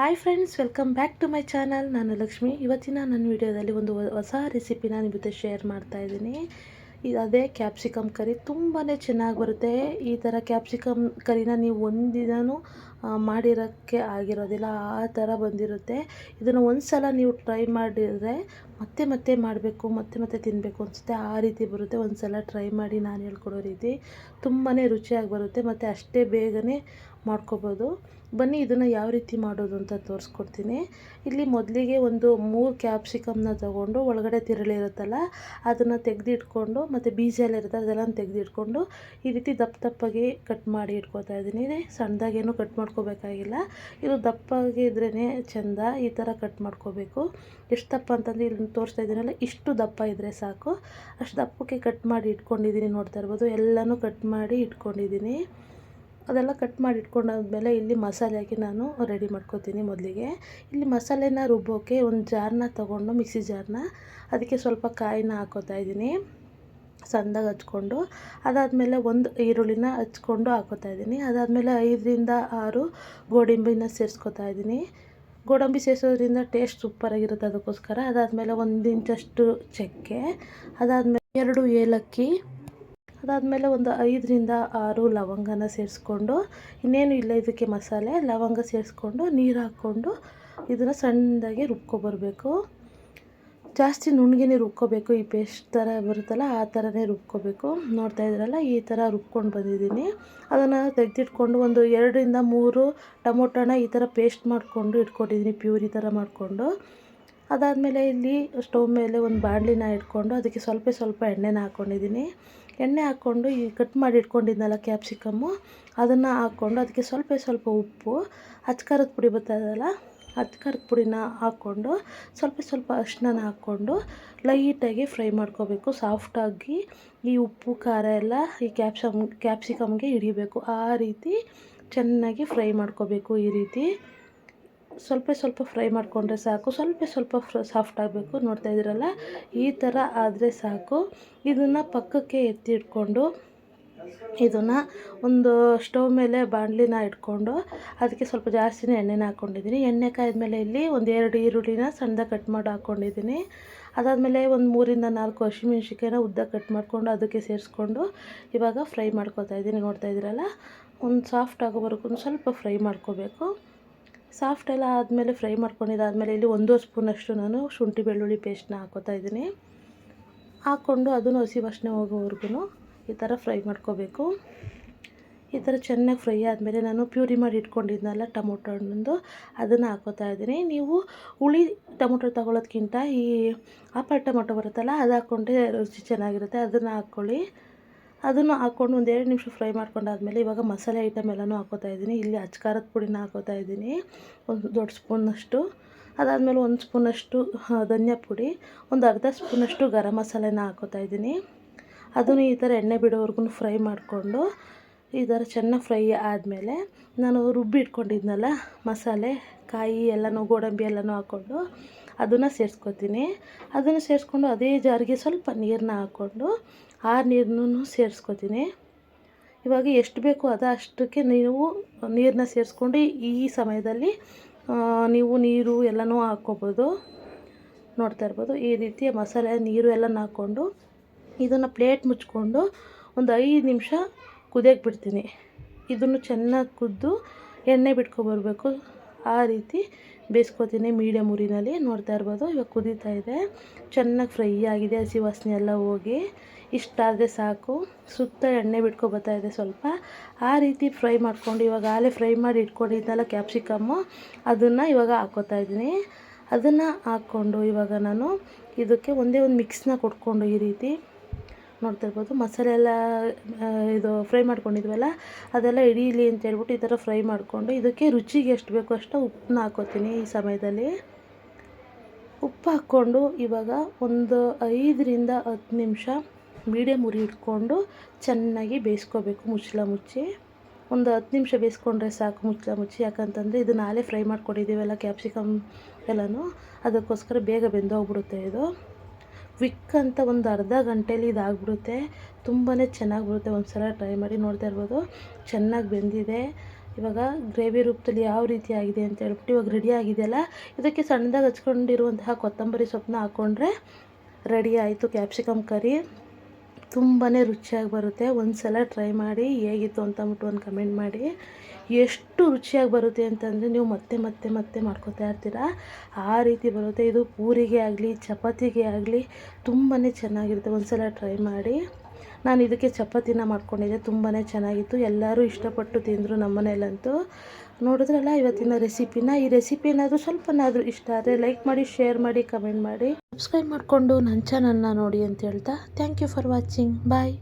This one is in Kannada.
Hi friends welcome back to my channel ನಾನು ಲಕ್ಷ್ಮಿ. ಇವತ್ತಿನ ನನ್ನ ವಿಡಿಯೋದಲ್ಲಿ ಒಂದು ಹೊಸ ರೆಸಿಪಿನ ನಿಮ್ಮ ಜೊತೆ ಶೇರ್ ಮಾಡ್ತಾ ಇದ್ದೀನಿ. ಇದು ಅದೇ ಕ್ಯಾಪ್ಸಿಕಮ್ ಕರಿ ತುಂಬಾ ಚೆನ್ನಾಗಿ ಬರುತ್ತೆ. ಈ ಥರ ಕ್ಯಾಪ್ಸಿಕಮ್ ಕರಿನ ನೀವು ಒಂದಿನೂ ಮಾಡಿರೋಕ್ಕೆ ಆಗಿರೋದಿಲ್ಲ. ಆ ಥರ ಬಂದಿರುತ್ತೆ. ಇದನ್ನು ಒಂದು ಸಲ ನೀವು ಟ್ರೈ ಮಾಡಿದರೆ ಮತ್ತೆ ಮತ್ತೆ ಮಾಡಬೇಕು, ಮತ್ತೆ ಮತ್ತೆ ತಿನ್ನಬೇಕು ಅನಿಸುತ್ತೆ. ಆ ರೀತಿ ಬರುತ್ತೆ. ಒಂದು ಸಲ ಟ್ರೈ ಮಾಡಿ ನಾನು ಹೇಳ್ಕೊಡೋ ರೀತಿ. ತುಂಬಾ ರುಚಿಯಾಗಿ ಬರುತ್ತೆ. ಮತ್ತು ಅಷ್ಟೇ ಬೇಗನೆ ಮಾಡ್ಕೋಬೋದು. ಬನ್ನಿ ಇದನ್ನು ಯಾವ ರೀತಿ ಮಾಡೋದು ಅಂತ ತೋರಿಸ್ಕೊಡ್ತೀನಿ. ಇಲ್ಲಿ ಮೊದಲಿಗೆ ಒಂದು ಮೂರು ಕ್ಯಾಪ್ಸಿಕಮ್ನ ತಗೊಂಡು ಒಳಗಡೆ ತಿರುಳಿ ಇರುತ್ತಲ್ಲ, ಅದನ್ನು ತೆಗೆದಿಟ್ಕೊಂಡು ಮತ್ತು ಬೀಜ ಎಲ್ಲ ಇರುತ್ತೆ ಅದೆಲ್ಲ ತೆಗೆದಿಟ್ಕೊಂಡು ಈ ರೀತಿ ದಪ್ಪ ದಪ್ಪಾಗಿ ಕಟ್ ಮಾಡಿ ಇಟ್ಕೊತಾ ಇದ್ದೀನಿ. ಸಣ್ಣದಾಗೇನು ಕಟ್ ಮಾಡ್ಕೋಬೇಕಾಗಿಲ್ಲ. ಇದು ದಪ್ಪಾಗಿ ಇದ್ರೇ ಚೆಂದ ಈ ಥರ ಕಟ್ ಮಾಡ್ಕೋಬೇಕು. ಎಷ್ಟು ದಪ್ಪ ಅಂತಂದರೆ ಇಲ್ಲಿ ತೋರಿಸ್ತಾ ಇದ್ದೀನಲ್ಲ, ಇಷ್ಟು ದಪ್ಪ ಇದ್ದರೆ ಸಾಕು. ಅಷ್ಟು ದಪ್ಪಕ್ಕೆ ಕಟ್ ಮಾಡಿ ಇಟ್ಕೊಂಡಿದ್ದೀನಿ ನೋಡ್ತಾ ಇರ್ಬೋದು. ಎಲ್ಲನೂ ಕಟ್ ಮಾಡಿ ಇಟ್ಕೊಂಡಿದ್ದೀನಿ. ಅದೆಲ್ಲ ಕಟ್ ಮಾಡಿ ಇಲ್ಲಿ ಮಸಾಲೆ ಹಾಕಿ ನಾನು ರೆಡಿ ಮಾಡ್ಕೊತೀನಿ ಮೊದಲಿಗೆ. ಇಲ್ಲಿ ಮಸಾಲೆನ ರುಬ್ಬೋಕ್ಕೆ ಒಂದು ಜಾರನ್ನ ತೊಗೊಂಡು ಮಿಕ್ಸಿ ಜಾರನ್ನ ಅದಕ್ಕೆ ಸ್ವಲ್ಪ ಕಾಯಿನ ಹಾಕೋತಾ ಇದ್ದೀನಿ. ಸಣ್ಣದಾಗಿ ಹಚ್ಕೊಂಡು ಅದಾದಮೇಲೆ ಒಂದು ಈರುಳ್ಳಿನ ಹಚ್ಕೊಂಡು ಹಾಕೋತಾ ಇದ್ದೀನಿ. ಅದಾದಮೇಲೆ ಐದರಿಂದ ಆರು ಗೋಡಂಬಿನ ಸೇರಿಸ್ಕೊತಾ ಇದ್ದೀನಿ. ಗೋಡಂಬಿ ಸೇರಿಸೋದ್ರಿಂದ ಟೇಸ್ಟ್ ಸೂಪರಾಗಿರುತ್ತೆ ಅದಕ್ಕೋಸ್ಕರ. ಅದಾದಮೇಲೆ ಒಂದು ಇಂಚಷ್ಟು ಚಕ್ಕೆ, ಅದಾದಮೇಲೆ ಎರಡು ಏಲಕ್ಕಿ ಅದಾದಮೇಲೆ ಒಂದು ಐದರಿಂದ ಆರು ಲವಂಗನ ಸೇರಿಸ್ಕೊಂಡು, ಇನ್ನೇನು ಇಲ್ಲ ಇದಕ್ಕೆ ಮಸಾಲೆ, ಲವಂಗ ಸೇರಿಸ್ಕೊಂಡು, ನೀರು ಹಾಕ್ಕೊಂಡು ಇದನ್ನು ಸಣ್ಣದಾಗಿ ರುಬ್ಕೊಬರಬೇಕು. ಜಾಸ್ತಿ ನುಣ್ಣಗೆ ರುಬ್ಕೋಬೇಕು, ಈ ಪೇಸ್ಟ್ ಥರ ಬರುತ್ತಲ್ಲ ಆ ಥರನೇ ರುಬ್ಕೋಬೇಕು. ನೋಡ್ತಾ ಇದ್ರಲ್ಲ, ಈ ಥರ ರುಬ್ಕೊಂಡು ಬಂದಿದ್ದೀನಿ. ಅದನ್ನು ತೆಗೆದಿಟ್ಕೊಂಡು ಒಂದು ಎರಡರಿಂದ ಮೂರು ಟೊಮೊಟೊನ ಈ ಥರ ಪೇಸ್ಟ್ ಮಾಡಿಕೊಂಡು ಇಟ್ಕೊಂಡಿದ್ದೀನಿ ಪ್ಯೂರಿ ಥರ ಮಾಡಿಕೊಂಡು. ಅದಾದಮೇಲೆ ಇಲ್ಲಿ ಸ್ಟೌವ್ ಮೇಲೆ ಒಂದು ಬಾಣಲಿನ ಇಟ್ಕೊಂಡು ಅದಕ್ಕೆ ಸ್ವಲ್ಪ ಸ್ವಲ್ಪ ಎಣ್ಣೆನ ಹಾಕ್ಕೊಂಡಿದ್ದೀನಿ ಎಣ್ಣೆ ಹಾಕ್ಕೊಂಡು ಈ ಕಟ್ ಮಾಡಿ ಇಟ್ಕೊಂಡಿದ್ನಲ್ಲ ಕ್ಯಾಪ್ಸಿಕಮ್ಮು ಅದನ್ನು ಹಾಕ್ಕೊಂಡು ಅದಕ್ಕೆ ಸ್ವಲ್ಪ ಸ್ವಲ್ಪ ಉಪ್ಪು ಅಚ್ಕಾರದ ಪುಡಿ ಬರ್ತದಲ್ಲ ಅಚ್ಕಾರದ ಪುಡಿನ ಹಾಕ್ಕೊಂಡು ಸ್ವಲ್ಪ ಸ್ವಲ್ಪ ಅರಿಶಿನ ಹಾಕ್ಕೊಂಡು ಲೈಟಾಗಿ ಫ್ರೈ ಮಾಡ್ಕೋಬೇಕು. ಸಾಫ್ಟಾಗಿ ಈ ಉಪ್ಪು, ಖಾರ ಎಲ್ಲ ಈ ಕ್ಯಾಪ್ಸಮ್ ಕ್ಯಾಪ್ಸಿಕಮ್ಗೆ ಹಿಡಿಬೇಕು. ಆ ರೀತಿ ಚೆನ್ನಾಗಿ ಫ್ರೈ ಮಾಡ್ಕೋಬೇಕು ಈ ರೀತಿ. ಸ್ವಲ್ಪ ಸ್ವಲ್ಪ ಫ್ರೈ ಮಾಡಿಕೊಂಡ್ರೆ ಸಾಕು. ಸ್ವಲ್ಪ ಸ್ವಲ್ಪ ಸಾಫ್ಟ್ ಆಗಬೇಕು. ನೋಡ್ತಾ ಇದ್ದೀರಲ್ಲ? ಈ ಥರ ಆದರೆ ಸಾಕು. ಇದನ್ನು ಪಕ್ಕಕ್ಕೆ ಎತ್ತಿ ಇಟ್ಕೊಂಡು ಇದನ್ನು ಒಂದು ಸ್ಟವ್ ಮೇಲೆ ಬಾಣಲಿನ ಇಟ್ಕೊಂಡು ಅದಕ್ಕೆ ಸ್ವಲ್ಪ ಜಾಸ್ತಿನೇ ಎಣ್ಣೆನ ಹಾಕ್ಕೊಂಡಿದ್ದೀನಿ ಎಣ್ಣೆ ಕಾಯ್ದ್ಮೇಲೆ ಇಲ್ಲಿ ಒಂದು ಎರಡು ಈರುಳ್ಳಿನ ಸಣ್ಣದಾಗಿ ಕಟ್ ಮಾಡಿ ಹಾಕ್ಕೊಂಡಿದ್ದೀನಿ ಅದಾದಮೇಲೆ ಒಂದು ಮೂರಿಂದ ನಾಲ್ಕು ಹಸಿಮೆಣ್ಸಿಕಾಯಿನ ಉದ್ದ ಕಟ್ ಮಾಡಿಕೊಂಡು ಅದಕ್ಕೆ ಸೇರಿಸ್ಕೊಂಡು ಇವಾಗ ಫ್ರೈ ಮಾಡ್ಕೋತಾ ಇದ್ದೀನಿ. ನೋಡ್ತಾ ಇದ್ದೀರಲ್ಲ? ಒಂದು ಸಾಫ್ಟ್ ಆಗೋವರೆಗೂ ಸ್ವಲ್ಪ ಫ್ರೈ ಮಾಡ್ಕೋಬೇಕು. ಸಾಫ್ಟ್ ಎಲ್ಲ ಆದಮೇಲೆ ಫ್ರೈ ಮಾಡ್ಕೊಂಡಿದ್ದಾದಮೇಲೆ ಇಲ್ಲಿ ಒಂದೂವರೆ ಸ್ಪೂನಷ್ಟು ನಾನು ಶುಂಠಿ ಬೆಳ್ಳುಳ್ಳಿ ಪೇಸ್ಟ್ನ ಹಾಕೋತಾ ಇದ್ದೀನಿ. ಹಾಕ್ಕೊಂಡು ಅದನ್ನು ಹಸಿ ವಾಸನೆ ಹೋಗೋವರೆಗೂ ಈ ಥರ ಫ್ರೈ ಮಾಡ್ಕೋಬೇಕು. ಈ ಥರ ಚೆನ್ನಾಗಿ ಫ್ರೈ ಆದಮೇಲೆ ನಾನು ಪ್ಯೂರಿ ಮಾಡಿ ಇಟ್ಕೊಂಡಿದ್ನಲ್ಲ ಟೊಮೊಟೊ ಹಣ್ಣು ಅದನ್ನು ಹಾಕೋತಾ ಇದ್ದೀನಿ. ನೀವು ಹುಳಿ ಟೊಮೊಟೊ ತಗೊಳ್ಳೋದ್ಕಿಂತ ಈ ಆಪಲ್ ಟೊಮೊಟೊ ಬರುತ್ತಲ್ಲ, ಅದು ಹಾಕ್ಕೊಂಡ್ರೆ ರುಚಿ ಚೆನ್ನಾಗಿರುತ್ತೆ. ಅದನ್ನು ಹಾಕ್ಕೊಳ್ಳಿ. ಅದನ್ನು ಹಾಕ್ಕೊಂಡು ಒಂದು ಎರಡು ನಿಮಿಷ ಫ್ರೈ ಮಾಡ್ಕೊಂಡಾದ್ಮೇಲೆ ಇವಾಗ ಮಸಾಲೆ ಐಟಮ್ ಎಲ್ಲನೂ ಹಾಕೋತಾ ಇದ್ದೀನಿ. ಇಲ್ಲಿ ಅಚ್ಕಾರದ ಪುಡಿನ ಹಾಕೋತಾ ಇದ್ದೀನಿ. ಒಂದು ದೊಡ್ಡ ಸ್ಪೂನಷ್ಟು. ಅದಾದಮೇಲೆ ಒಂದು ಸ್ಪೂನಷ್ಟು ಧನಿಯಾ ಪುಡಿ. ಒಂದು ಅರ್ಧ ಸ್ಪೂನಷ್ಟು ಗರಂ ಮಸಾಲೆನ ಹಾಕೋತಾ ಇದ್ದೀನಿ. ಅದನ್ನು ಈ ಥರ ಎಣ್ಣೆ ಬಿಡೋವರೆಗೂ ಫ್ರೈ ಮಾಡಿಕೊಂಡು ಈ ಥರ ಚೆನ್ನಾಗಿ ಫ್ರೈ ಆದಮೇಲೆ ನಾನು ರುಬ್ಬಿ ಇಟ್ಕೊಂಡಿದ್ನಲ್ಲ ಮಸಾಲೆ, ಕಾಯಿ ಎಲ್ಲನೂ, ಗೋಡಂಬಿ ಎಲ್ಲನೂ ಹಾಕ್ಕೊಂಡು ಅದನ್ನು ಸೇರಿಸ್ಕೊತೀನಿ. ಅದನ್ನು ಸೇರಿಸ್ಕೊಂಡು ಅದೇ ಜಾರಿಗೆ ಸ್ವಲ್ಪ ನೀರನ್ನ ಹಾಕ್ಕೊಂಡು ಆ ನೀರನ್ನೂ ಸೇರಿಸ್ಕೊತೀನಿ. ಇವಾಗ ಎಷ್ಟು ಬೇಕೋ ಅದು ಅಷ್ಟಕ್ಕೆ ನೀವು ನೀರನ್ನ ಸೇರಿಸ್ಕೊಂಡು ಈ ಸಮಯದಲ್ಲಿ ನೀವು ನೀರು ಎಲ್ಲನೂ ಹಾಕ್ಕೋಬೋದು. ನೋಡ್ತಾ ಇರ್ಬೋದು, ಈ ರೀತಿಯ ಮಸಾಲೆ, ನೀರು ಎಲ್ಲನೂ ಹಾಕ್ಕೊಂಡು ಇದನ್ನು ಪ್ಲೇಟ್ ಮುಚ್ಕೊಂಡು ಒಂದು ಐದು ನಿಮಿಷ ಕುದಿಯಕ್ಕೆ ಬಿಡ್ತೀನಿ. ಇದನ್ನು ಚೆನ್ನಾಗಿ ಕುದ್ದು ಎಣ್ಣೆ ಬಿಟ್ಕೊಬರ್ಬೇಕು. ಆ ರೀತಿ ಬೇಯಿಸ್ಕೊತೀನಿ ಮೀಡಿಯಮ್ ಉರಿನಲ್ಲಿ ನೋಡ್ತಾ ಇರ್ಬೋದು. ಇವಾಗ ಕುದೀತಾ ಇದೆ. ಚೆನ್ನಾಗಿ ಫ್ರೈ ಆಗಿದೆ. ಹಸಿ ವಾಸನೆ ಎಲ್ಲ ಹೋಗಿ. ಇಷ್ಟಾದರೆ ಸಾಕು. ಸುತ್ತ ಎಣ್ಣೆ ಬಿಟ್ಕೊಬತ್ತಾ ಇದೆ ಸ್ವಲ್ಪ. ಆ ರೀತಿ ಫ್ರೈ ಮಾಡ್ಕೊಂಡು ಇವಾಗ ಆಲೇ ಫ್ರೈ ಮಾಡಿ ಇಟ್ಕೊಂಡಿದ್ದೆಲ್ಲ ಕ್ಯಾಪ್ಸಿಕಮ್ಮು ಅದನ್ನು ಇವಾಗ ಹಾಕೋತಾ ಇದ್ದೀನಿ. ಅದನ್ನು ಹಾಕ್ಕೊಂಡು ಇವಾಗ ನಾನು ಇದಕ್ಕೆ ಒಂದೇ ಒಂದು ಮಿಕ್ಸ್ನ ಕೊಟ್ಕೊಂಡು ಈ ರೀತಿ ನೋಡ್ತಾ ಇರ್ಬೋದು ಮಸಾಲೆ ಎಲ್ಲ ಇದು ಫ್ರೈ ಮಾಡ್ಕೊಂಡಿದ್ವಲ್ಲ, ಅದೆಲ್ಲ ಹಿಡೀಲಿ ಅಂತ ಹೇಳ್ಬಿಟ್ಟು ಈ ಥರ ಫ್ರೈ ಮಾಡಿಕೊಂಡು, ಇದಕ್ಕೆ ರುಚಿಗೆ ಎಷ್ಟು ಬೇಕೋ ಅಷ್ಟು ಉಪ್ಪನ್ನ ಹಾಕೋತೀನಿ ಈ ಸಮಯದಲ್ಲಿ. ಉಪ್ಪು ಹಾಕ್ಕೊಂಡು ಇವಾಗ ಒಂದು ಐದರಿಂದ ಹತ್ತು ನಿಮಿಷ ಮೀಡಿಯಮ್ ಉರಿ ಇಟ್ಕೊಂಡು ಚೆನ್ನಾಗಿ ಬೇಯಿಸ್ಕೋಬೇಕು ಮುಚ್ಚಳ ಮುಚ್ಚಿ. ಒಂದು ಹತ್ತು ನಿಮಿಷ ಬೇಯಿಸ್ಕೊಂಡ್ರೆ ಸಾಕು ಮುಚ್ಚಲ ಮುಚ್ಚಿ. ಯಾಕಂತಂದರೆ ಇದು ನಾಳೆ ಫ್ರೈ ಮಾಡ್ಕೊಂಡಿದ್ದೀವಲ್ಲ ಕ್ಯಾಪ್ಸಿಕಮ್ ಎಲ್ಲನೂ, ಅದಕ್ಕೋಸ್ಕರ ಬೇಗ ಬೆಂದೋಗ್ಬಿಡುತ್ತೆ ಇದು. ವಿಕ್ ಅಂತ ಒಂದು ಅರ್ಧ ಗಂಟೇಲಿ ಇದಾಗ್ಬಿಡುತ್ತೆ. ತುಂಬಾ ಚೆನ್ನಾಗಿ ಬರುತ್ತೆ ಒಂದು ಸಲ ಟ್ರೈ ಮಾಡಿ ನೋಡ್ತಾ ಇರ್ಬೋದು. ಚೆನ್ನಾಗಿ ಬೆಂದಿದೆ. ಇವಾಗ ಗ್ರೇವಿ ರೂಪದಲ್ಲಿ ಯಾವ ರೀತಿ ಆಗಿದೆ ಅಂತ ಹೇಳ್ಬಿಟ್ಟು ಇವಾಗ ರೆಡಿ ಆಗಿದೆಯಲ್ಲ? ಇದಕ್ಕೆ ಸಣ್ಣದಾಗಿ ಹಚ್ಕೊಂಡಿರುವಂತಹ ಕೊತ್ತಂಬರಿ ಸೊಪ್ಪನ್ನ ಹಾಕ್ಕೊಂಡ್ರೆ ರೆಡಿ ಆಯಿತು. ಕ್ಯಾಪ್ಸಿಕಮ್ ಕರಿ ತುಂಬಾ ರುಚಿಯಾಗಿ ಬರುತ್ತೆ. ಒಂದು ಸಲ ಟ್ರೈ ಮಾಡಿ ಹೇಗಿತ್ತು ಅಂತ ಅಂದ್ಬಿಟ್ಟು ಒಂದು ಕಮೆಂಟ್ ಮಾಡಿ. ಎಷ್ಟು ರುಚಿಯಾಗಿ ಬರುತ್ತೆ ಅಂತಂದರೆ ನೀವು ಮತ್ತೆ ಮತ್ತೆ ಮತ್ತೆ ಮಾಡ್ಕೊತಾ ಇರ್ತೀರಾ. ಆ ರೀತಿ ಬರುತ್ತೆ. ಇದು ಪೂರಿಗೆ ಆಗಲಿ, ಚಪಾತಿಗೆ ಆಗಲಿ ತುಂಬಾ ಚೆನ್ನಾಗಿರುತ್ತೆ. ಒಂದು ಸಲ ಟ್ರೈ ಮಾಡಿ. ನಾನು ಇದಕ್ಕೆ ಚಪಾತಿನ ಮಾಡ್ಕೊಂಡಿದ್ದೆ ತುಂಬಾ ಚೆನ್ನಾಗಿತ್ತು. ಎಲ್ಲರೂ ಇಷ್ಟಪಟ್ಟು ತಿಂದರು ನಮ್ಮ ಮನೇಲಂತೂ ನೋಡಿದ್ರಲ್ಲ, ಇವತ್ತಿನ ರೆಸಿಪಿನ. ಈ ರೆಸಿಪಿ ಏನಾದರೂ ಸ್ವಲ್ಪನಾದರೂ ಇಷ್ಟ ಆದರೆ ಲೈಕ್ ಮಾಡಿ ಶೇರ್ ಮಾಡಿ ಕಮೆಂಟ್ ಮಾಡಿ. ಸಬ್ಸ್ಕ್ರೈಬ್ ಮಾಡಿಕೊಂಡು ನನ್ನ ಚಾನಲ್ನ ನೋಡಿ ಅಂತ ಹೇಳ್ತಾ. Thank you for watching bye